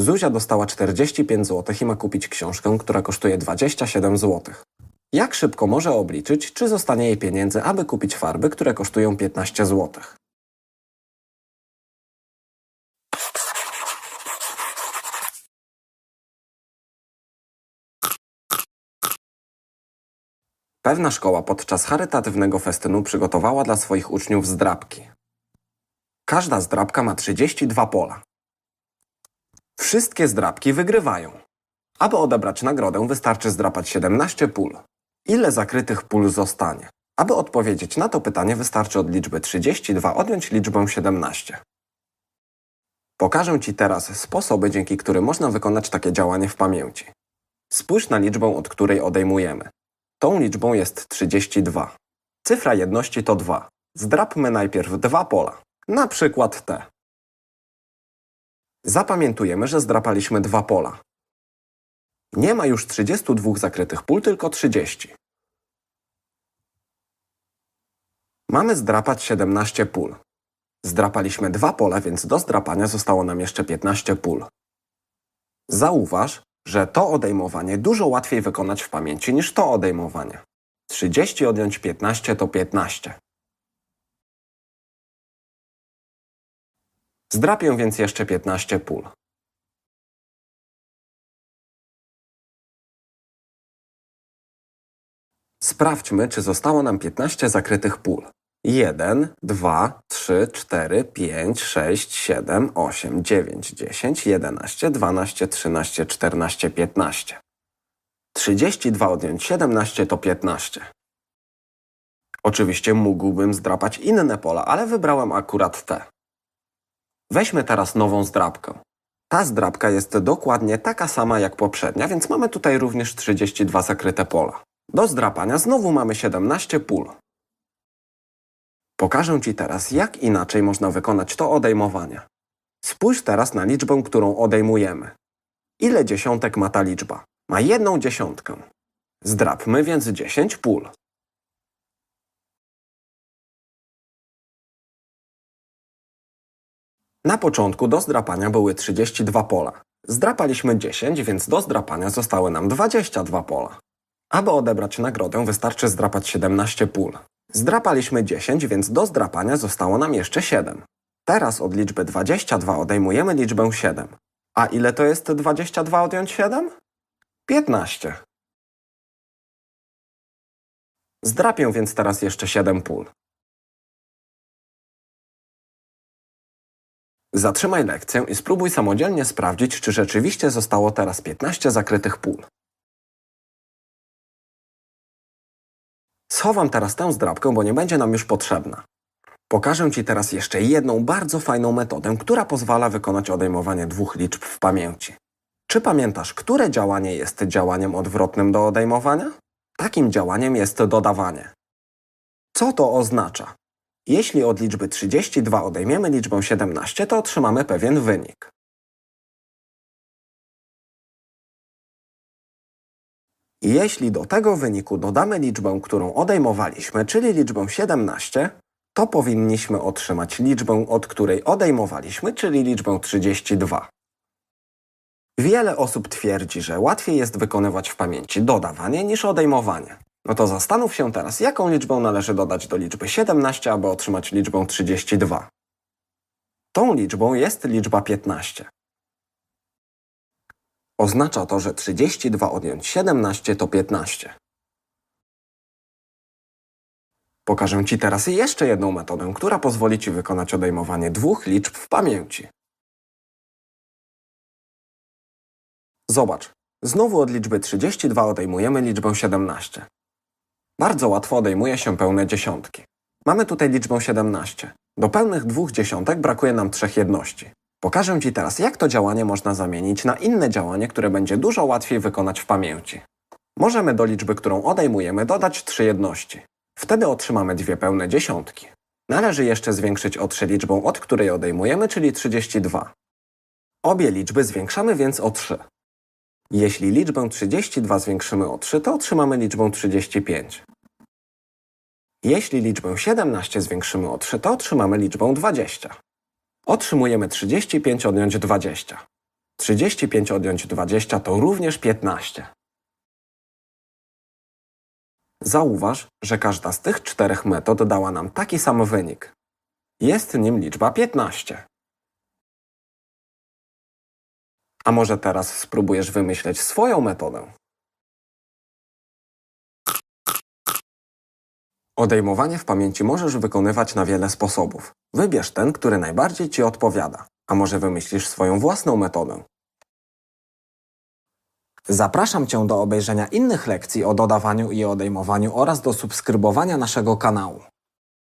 Zuzia dostała 45 zł i ma kupić książkę, która kosztuje 27 zł. Jak szybko może obliczyć, czy zostanie jej pieniędzy, aby kupić farby, które kosztują 15 zł? Pewna szkoła podczas charytatywnego festynu przygotowała dla swoich uczniów zdrabki. Każda zdrabka ma 32 pola. Wszystkie zdrabki wygrywają. Aby odebrać nagrodę, wystarczy zdrapać 17 pól. Ile zakrytych pól zostanie? Aby odpowiedzieć na to pytanie, wystarczy od liczby 32 odjąć liczbę 17. Pokażę Ci teraz sposoby, dzięki którym można wykonać takie działanie w pamięci. Spójrz na liczbę, od której odejmujemy. Tą liczbą jest 32. Cyfra jedności to 2. Zdrapmy najpierw dwa pola, na przykład te. Zapamiętujemy, że zdrapaliśmy dwa pola. Nie ma już 32 zakrytych pól, tylko 30. Mamy zdrapać 17 pól. Zdrapaliśmy dwa pola, więc do zdrapania zostało nam jeszcze 15 pól. Zauważ, że to odejmowanie dużo łatwiej wykonać w pamięci niż to odejmowanie. 30 odjąć 15 to 15. Zdrapię więc jeszcze 15 pól. Sprawdźmy, czy zostało nam 15 zakrytych pól. 1, 2, 3, 4, 5, 6, 7, 8, 9, 10, 11, 12, 13, 14, 15. 32 odjąć 17 to 15. Oczywiście mógłbym zdrapać inne pola, ale wybrałem akurat te. Weźmy teraz nową zdrabkę. Ta zdrabka jest dokładnie taka sama jak poprzednia, więc mamy tutaj również 32 zakryte pola. Do zdrapania znowu mamy 17 pól. Pokażę Ci teraz, jak inaczej można wykonać to odejmowanie. Spójrz teraz na liczbę, którą odejmujemy. Ile dziesiątek ma ta liczba? Ma jedną dziesiątkę. Zdrapmy więc 10 pól. Na początku do zdrapania były 32 pola. Zdrapaliśmy 10, więc do zdrapania zostały nam 22 pola. Aby odebrać nagrodę, wystarczy zdrapać 17 pól. Zdrapaliśmy 10, więc do zdrapania zostało nam jeszcze 7. Teraz od liczby 22 odejmujemy liczbę 7. A ile to jest 22 odjąć 7? 15. Zdrapię więc teraz jeszcze 7 pól. Zatrzymaj lekcję i spróbuj samodzielnie sprawdzić, czy rzeczywiście zostało teraz 15 zakrytych pól. Schowam teraz tę zdrabkę, bo nie będzie nam już potrzebna. Pokażę Ci teraz jeszcze jedną bardzo fajną metodę, która pozwala wykonać odejmowanie dwóch liczb w pamięci. Czy pamiętasz, które działanie jest działaniem odwrotnym do odejmowania? Takim działaniem jest dodawanie. Co to oznacza? Jeśli od liczby 32 odejmiemy liczbę 17, to otrzymamy pewien wynik. Jeśli do tego wyniku dodamy liczbę, którą odejmowaliśmy, czyli liczbę 17, to powinniśmy otrzymać liczbę, od której odejmowaliśmy, czyli liczbę 32. Wiele osób twierdzi, że łatwiej jest wykonywać w pamięci dodawanie niż odejmowanie. No to zastanów się teraz, jaką liczbę należy dodać do liczby 17, aby otrzymać liczbę 32. Tą liczbą jest liczba 15. Oznacza to, że 32 odjąć 17 to 15. Pokażę Ci teraz jeszcze jedną metodę, która pozwoli Ci wykonać odejmowanie dwóch liczb w pamięci. Zobacz, znowu od liczby 32 odejmujemy liczbę 17. Bardzo łatwo odejmuje się pełne dziesiątki. Mamy tutaj liczbę 17. Do pełnych dwóch dziesiątek brakuje nam trzech jedności. Pokażę Ci teraz, jak to działanie można zamienić na inne działanie, które będzie dużo łatwiej wykonać w pamięci. Możemy do liczby, którą odejmujemy, dodać trzy jedności. Wtedy otrzymamy dwie pełne dziesiątki. Należy jeszcze zwiększyć o 3 liczbą, od której odejmujemy, czyli 32. Obie liczby zwiększamy więc o 3. Jeśli liczbę 32 zwiększymy o 3, to otrzymamy liczbę 35. Jeśli liczbę 17 zwiększymy o 3, to otrzymamy liczbę 20. Otrzymujemy 35 odjąć 20. 35 odjąć 20 to również 15. Zauważ, że każda z tych czterech metod dała nam taki sam wynik. Jest nim liczba 15. A może teraz spróbujesz wymyśleć swoją metodę? Odejmowanie w pamięci możesz wykonywać na wiele sposobów. Wybierz ten, który najbardziej Ci odpowiada, a może wymyślisz swoją własną metodę. Zapraszam Cię do obejrzenia innych lekcji o dodawaniu i odejmowaniu oraz do subskrybowania naszego kanału.